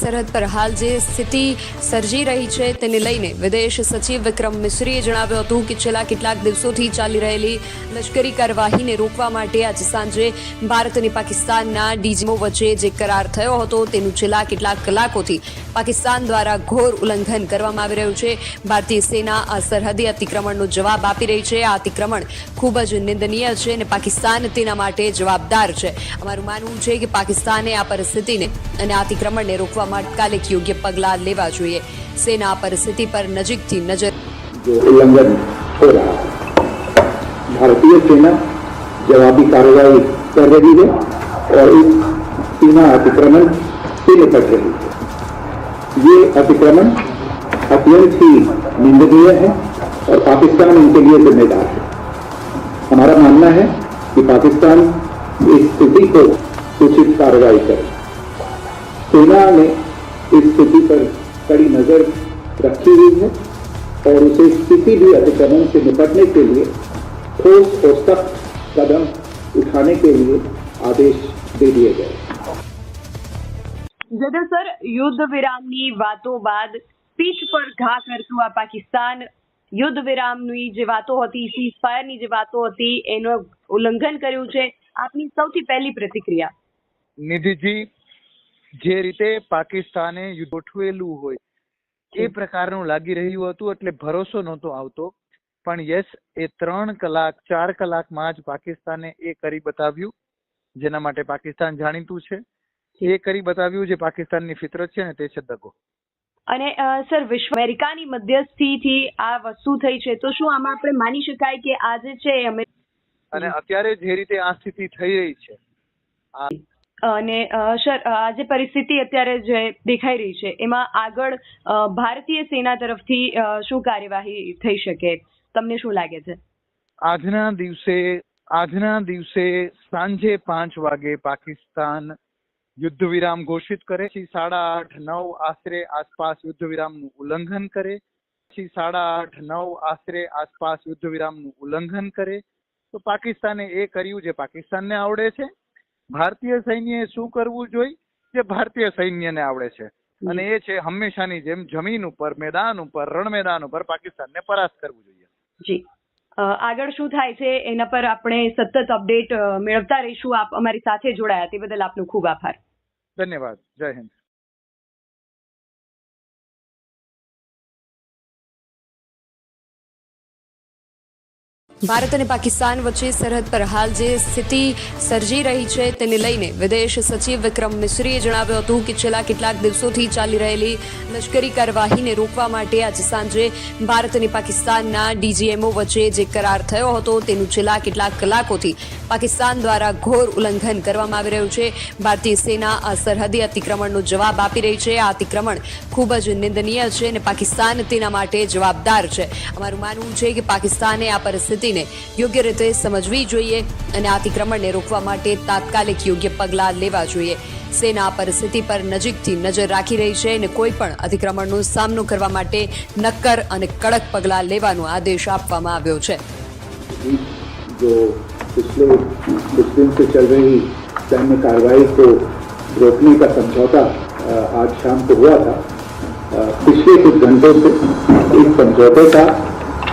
સરહદ પર હાલ જે સ્થિતિ સર્જી રહી છે તેને લઈને વિદેશ સચિવ વિક્રમ મિશ્રીએ જણાવ્યું હતું કે છેલ્લા કેટલાક દિવસોથી ચાલી રહેલી લશ્કરી કાર્યવાહીને રોકવા માટે આજે સાંજે ભારત અને પાકિસ્તાનના ડીજીમો વચ્ચે જે કરાર થયો હતો તેનું છેલ્લા કેટલાક કલાકોથી પાકિસ્તાન દ્વારા ઘોર ઉલ્લંઘન કરવામાં આવી રહ્યું છે. ભારતીય સેના આ સરહદી અતિક્રમણનો જવાબ આપી રહી છે. આ અતિક્રમણ ખૂબ જ નિંદનીય છે અને પાકિસ્તાન તેના માટે જવાબદાર છે. અમારું માનવું છે કે પાકિસ્તાને આ પરિસ્થિતિને અને અતિક્રમણને રોકવા માટે તાત્કાલિક યોગ્ય પગલાં લેવા જોઈએ સેના આ પરિસ્થિતિ પર નજીકથી નજર जो उल्लंघन हो रहा है भारतीय सेना जवाबी कार्रवाई कर रही है और इस सीमा अतिक्रमण से निपट रही है ये अतिक्रमण अत्यंत ही निंदनीय है और पाकिस्तान इनके लिए जिम्मेदार है हमारा मानना है कि पाकिस्तान इस स्थिति को उचित कार्रवाई करे सेना ने इस स्थिति पर कड़ी नजर रखी हुई है और उसे किसी भी अतिक्रमण से निपटने के लिए ठोस और सख्त कदम उठाने के लिए आदेश दे दिए गए જદર સર યુદ્ધ વિરામની વાતો બાદ પીઠ પર ઘા કરતું આ પાકિસ્તાન યુદ્ધ વિરામની જે વાતો હતી સીઝ ફાયરની જે વાતો હતી એનું ઉલ્લંઘન કર્યું છે આપની સૌથી પહેલી પ્રતિક્રિયા નિધિજી જે રીતે પાકિસ્તાને યુદ્ધ ગોઠવેલું હોય એ પ્રકારનું લાગી રહ્યું હતું એટલે ભરોસો નહોતો આવતો. પણ યસ એ ત્રણ કલાક ચાર કલાકમાં જ પાકિસ્તાને એ કરી બતાવ્યું જેના માટે પાકિસ્તાન જાણીતું છે. એ કરી બતાવ્યું જે પાકિસ્તાનની ફિતરત છે ને તે છે દગો. અને સર વિશ્વ અમેરિકાની મધ્યસ્થીથી આ વસ્તુ થઈ છે તો શું આમાં આપણે માની શકાય કે આજે છે અને અત્યારે જે રીતે આ સ્થિતિ થઈ રહી છે અને સર આ જે પરિસ્થિતિ અત્યારે જે દેખાઈ રહી છે, એમાં આગળ ભારતીય સેના તરફથી શું કાર્યવાહી થઈ શકે? તમને શું લાગે છે? આજના દિવસે આજના દિવસે સાંજે પાંચ વાગે પાકિસ્તાન યુદ્ધ વિરામ ઘોષિત કરે પછી સાડા આઠ, નવ આશરે આસપાસ યુદ્ધ વિરામનું ઉલ્લંઘન કરે પછી સાડા આઠ, નવ આશરે આસપાસ યુદ્ધ વિરામનું ઉલ્લંઘન કરે. તો પાકિસ્તાને એ કર્યું જે પાકિસ્તાનને આવડે છે. ભારતીય સૈન્યએ શું કરવું જોઈએ જે ભારતીય સૈન્યને આવડે છે. અને એ છે હંમેશાની જેમ જમીન ઉપર મેદાન ઉપર રણ મેદાન ઉપર પાકિસ્તાનને પરાસ્ત કરવું જોઈએ. જી. આગળ શું થાય છે એના પર આપણે સતત અપડેટ મેળવતા રહીશું. આપ અમારી સાથે જોડાયા તે બદલ આપનો ખૂબ આભાર. ધન્યવાદ. જય હિન્દ. ભારત અને પાકિસ્તાન વચ્ચે સરહદ પર હાલ જે સ્થિતિ સર્જી રહી છે તેને લઈને વિદેશ સચિવ વિક્રમ મિશ્રીએ જણાવ્યું હતું કે છેલ્લા કેટલાક દિવસોથી ચાલી રહેલી લશ્કરી કાર્યવાહીને રોકવા માટે આજે સાંજે ભારત અને પાકિસ્તાનના ડીજીએમઓ વચ્ચે જે કરાર થયો હતો તેનું છેલ્લા કેટલાક કલાકોથી પાકિસ્તાન દ્વારા ઘોર ઉલ્લંઘન કરવામાં આવી રહ્યું છે. ભારતીય સેના આ સરહદી અતિક્રમણનો જવાબ આપી રહી છે. આ અતિક્રમણ ખૂબ જ નિંદનીય છે અને પાકિસ્તાન તેના માટે જવાબદાર છે. અમારું માનવું છે કે પાકિસ્તાને આ પરિસ્થિતિને યોગ્ય રીતે સમજવી જોઈએ અને આ અતિક્રમણને રોકવા માટે તાત્કાલિક યોગ્ય પગલાં લેવા જોઈએ સેના આ પરિસ્થિતિ પર નજીકથી નજર રાખી રહી છે અને કોઈ પણ અતિક્રમણનો સામનો કરવા માટે નક્કર અને કડક પગલાં લેવાનો આદેશ આપવામાં આવ્યો છે जो पिछले कुछ दिन से चल रही सैन्य कार्रवाई को रोकने का समझौता अ, आज शाम को हुआ था अ, पिछले कुछ घंटों से इस समझौते का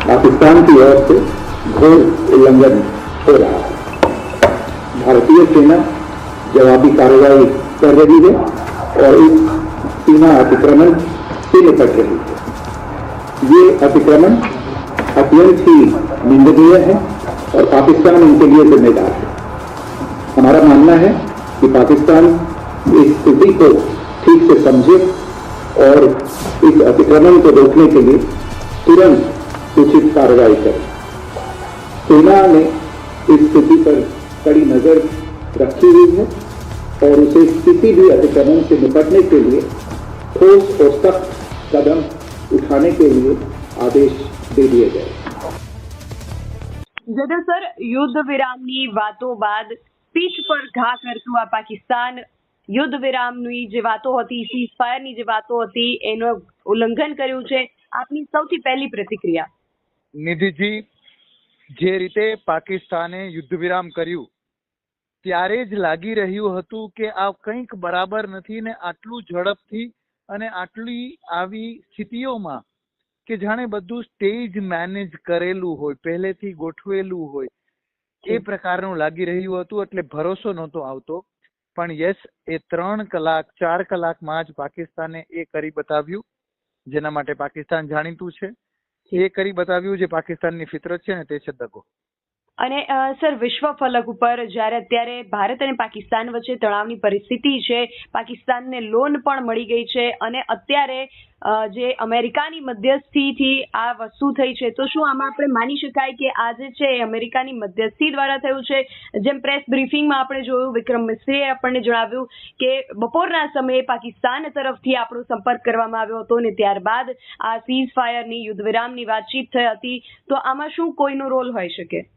पाकिस्तान की ओर से घोर उल्लंघन हो रहा है। भारतीय सेना जवाबी कार्रवाई कर रही है और इस सीमा अतिक्रमण से निपट रही है। ये अतिक्रमण अत्यंत ही निंदनीय है और पाकिस्तान इनके लिए जिम्मेदार है। हमारा मानना है कि पाकिस्तान इस स्थिति को ठीक से समझे और इस अतिक्रमण को रोकने के लिए तुरंत उचित कार्रवाई करे। सेना ने इस स्थिति पर कड़ी नजर रखी हुई है और उसे किसी भी अतिक्रमण से निपटने के लिए ठोस और सख्त कदम उठाने के लिए आदेश दे दिए गए જદર સર યુદ્ધ વિરામની વાતો બાદ પીઠ પર ઘા કરતું આ પાકિસ્તાન યુદ્ધ વિરામની જે વાતો હતી સીઝ ફાયરની જે વાતો હતી એનું ઉલ્લંઘન કર્યું છે આપની સૌથી પહેલી પ્રતિક્રિયા નિધિજી જે રીતે પાકિસ્તાને યુદ્ધ વિરામ કર્યું ત્યારે જ લાગી રહ્યું હતું કે આ કંઈક બરાબર નથી ને આટલું ઝડપથી અને આટલી આવી સ્થિતિઓમાં કે જાણે બધું સ્ટેજ મેનેજ કરેલું હોય પહેલેથી ગોઠવેલું હોય એ પ્રકારનું લાગી રહ્યું હતું એટલે ભરોસો નહોતો આવતો. પણ યસ એ ત્રણ કલાક ચાર કલાકમાં જ પાકિસ્તાને એ કરી બતાવ્યું જેના માટે પાકિસ્તાન જાણીતું છે. એ કરી બતાવ્યું જે પાકિસ્તાનની ફિતરત છે ને તે છે દગો. અને સર, વિશ્વ ફલક ઉપર જ્યારે અત્યારે ભારત અને પાકિસ્તાન વચ્ચે તણાવની પરિસ્થિતિ છે, પાકિસ્તાનને લોન પણ મળી ગઈ છે અને અત્યારે જે અમેરિકાની મધ્યસ્થીથી આ વસ્તુ થઈ છે, તો શું આમાં આપણે માની શકાય કે આ જે છે એ અમેરિકાની મધ્યસ્થી દ્વારા થયું છે? જેમ પ્રેસ બ્રીફિંગમાં આપણે જોયું, વિક્રમ મિશ્રીએ આપણને જણાવ્યું કે બપોરના સમયે પાકિસ્તાન તરફથી આપણો સંપર્ક કરવામાં આવ્યો હતો અને ત્યારબાદ આ સીઝ ફાયરની યુદ્ધ વિરામની વાતચીત થઈ હતી, તો આમાં શું કોઈનો રોલ હોઈ શકે?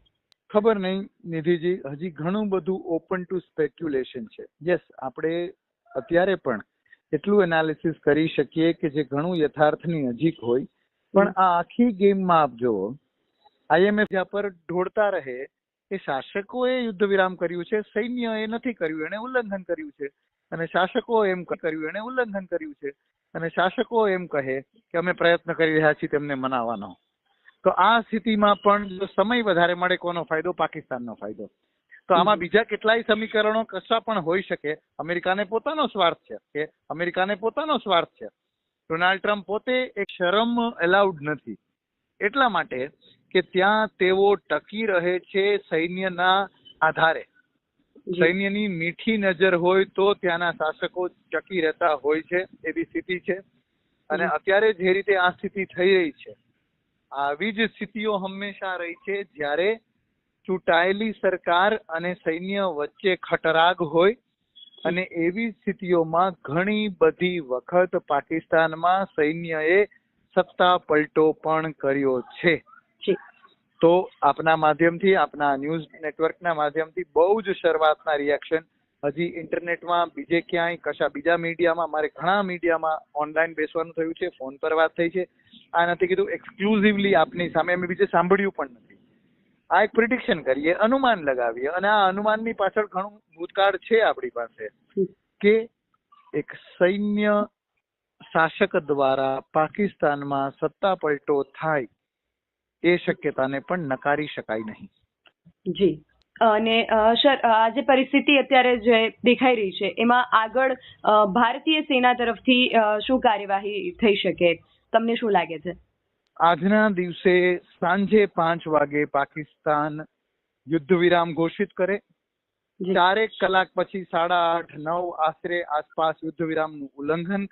ખબર નહીં નિધિજી હજી ઘણું બધું ઓપન ટુ સ્પેક્યુલેશન છે. યસ આપણે અત્યારે પણ એટલું એનાલિસિસ કરી શકીએ કે જે ઘણું યથાર્થની નજીક હોય. પણ આ આખી ગેમમાં આપ જુઓ આઈએમએફ પર ઢોળતા રહે એ શાસકોએ યુદ્ધ વિરામ કર્યું છે સૈન્યએ નથી કર્યું એને ઉલ્લંઘન કર્યું છે. અને શાસકો એમ કર્યું એને ઉલ્લંઘન કર્યું છે. અને શાસકો એમ કહે કે અમે પ્રયત્ન કરી રહ્યા છીએ તેમને મનાવવાનો. તો આ સ્થિતિમાં પણ જો સમય વધારે મળે કોનો ફાયદો? પાકિસ્તાનનો ફાયદો. તો આમાં બીજા કેટલાય સમીકરણો કશા પણ હોઈ શકે? અમેરિકાને પોતાનો સ્વાર્થ છે કે અમેરિકાને પોતાનો સ્વાર્થ છે? ડોનાલ્ડ ટ્રમ્પ પોતે એક શરમ એલાઉડ નથી. એટલા માટે કે ત્યાં તેઓ ટકી રહે છે સૈન્યના આધારે. સૈન્યની મીઠી નજર હોય તો ત્યાંના શાસકો ટકી રહેતા હોય છે. એવી સ્થિતિ છે. અને અત્યારે જે રીતે આ સ્થિતિ થઈ રહી છે આવી જ સ્થિતિઓ હંમેશા રહી છે જ્યારે ચૂંટાયેલી સરકાર અને સૈન્ય વચ્ચે ખટરાગ હોય અને એવી સ્થિતિઓમાં ઘણી બધી વખત પાકિસ્તાનમાં સૈન્યએ સત્તા પલટો પણ કર્યો છે. તો આપના માધ્યમથી આપના ન્યૂઝ નેટવર્કના માધ્યમથી બહુ જ શરૂઆતના રિએક્શન. હજી ઇન્ટરનેટમાં બીજે ક્યાંય કશા બીજા મીડિયામાં મારે ઘણા મીડિયામાં ઓનલાઈન બેસવાનું થયું છે ફોન પર વાત થઈ છે. આ નથી કીધું એક્સક્લુઝિવલી આપની સામે. અમે બીજે સાંભળ્યું પણ નથી. આ એક પ્રિડિક્શન કરીએ, અનુમાન લગાવીએ. અને આ અનુમાનની પાછળ ઘણું ભૂતકાળ છે આપણી પાસે, કે એક સૈન્ય શાસક દ્વારા પાકિસ્તાનમાં સત્તા પલટો થાય એ શક્યતાને પણ નકારી શકાય નહીં. જી. અને સર આ જે પરિસ્થિતિ અત્યારે જે દેખાઈ રહી છે, એમાં આગળ ભારતીય સેના તરફથી શું કાર્યવાહી થઈ શકે? તમને શું લાગે છે? આજના દિવસે સાંજે પાંચ વાગે પાકિસ્તાન યુદ્ધ વિરામ ઘોષિત કરે. ચારેક કલાક પછી સાડા આઠ નવ આશરે આસપાસ યુદ્ધ વિરામનું ઉલ્લંઘન